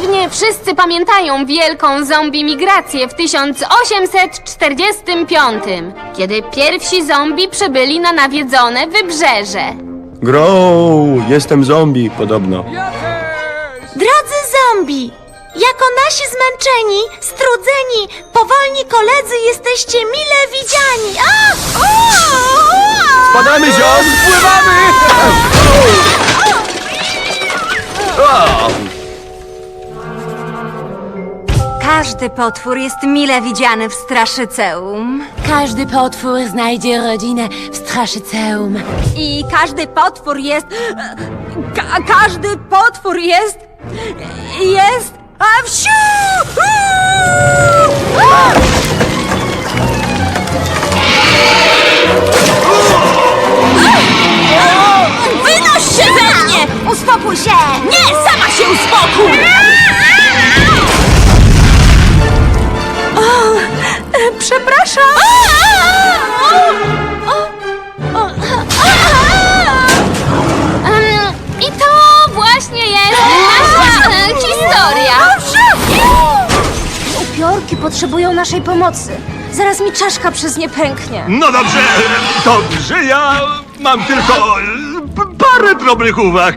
Pewnie wszyscy pamiętają wielką zombie migrację w 1845, kiedy pierwsi zombie przybyli na nawiedzone wybrzeże. Grow, jestem zombie podobno. Drodzy zombie, jako nasi zmęczeni, strudzeni, powolni koledzy jesteście mile widziani. A! O! Spadamy ziom! Pływamy! Każdy potwór jest mile widziany w Straszyceum. Każdy potwór znajdzie rodzinę w Straszyceum. I każdy potwór jest... Ka każdy potwór jest... Jest... A wsiu! Wynoś Przepraszam! I to właśnie jest nasza e, historia. Upiorki potrzebują naszej pomocy. Zaraz mi czaszka przez nie pęknie. No dobrze, dobrze, ja mam tylko e, parę drobnych uwag.